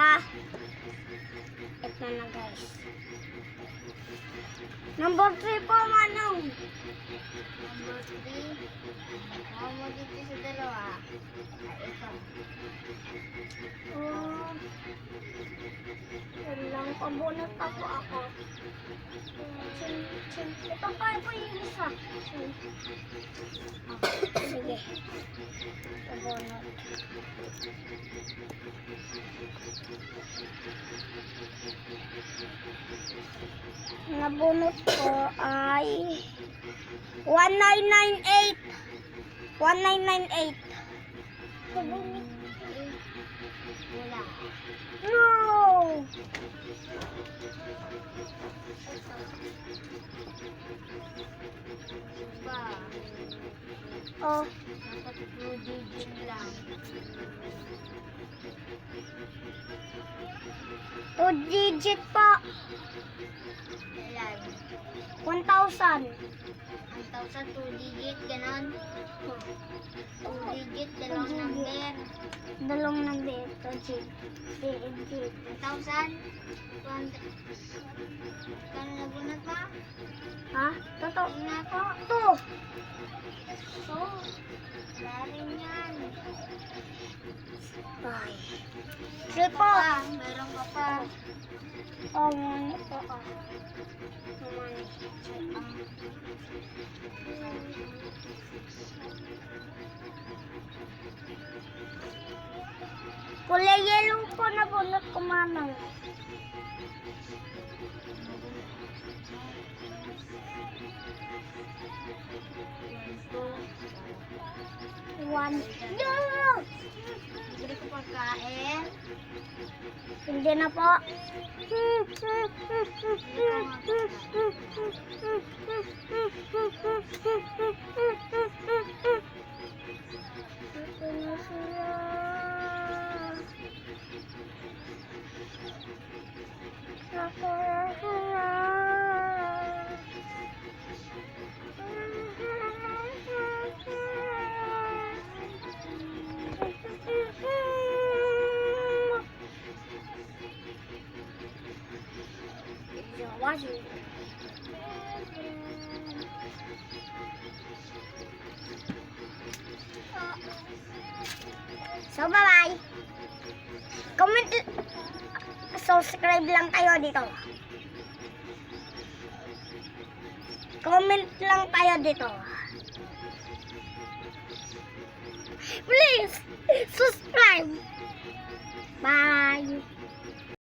Ha? Ito na guys. Number 3 po, Manong. Number 3. Ako mo dito sa dalawa. Ay, ito. Oh. Yan lang, pabunot pa po ako. Chin, chin. Ito pa po yung isa. Chin. Sige. Pabunot. Nabunot ko ay 1998. 1998. Nabunot. Wala. No! Oh, Two digit lang. two digit po. Ilan? 1,000. Ang tawsa two digit, ganon. Two digit, dalawang number. Na dito, Jig. Digit. Ang thousand. Two hundred. Kano nabunot pa? Ha? Totoo. Tingnan ko. Two. So, wala rin yan. Ay. Ito po. pa, meron ka pa. Oh, money po. Oh. Money. Kulay yellow po na bunot ko, manong. One. No! Pagkain. Hindi na po. Ito na sila. Ako Watching. So, bye-bye. Comment, subscribe lang kayo dito. Comment lang kayo dito. Please, subscribe. Bye.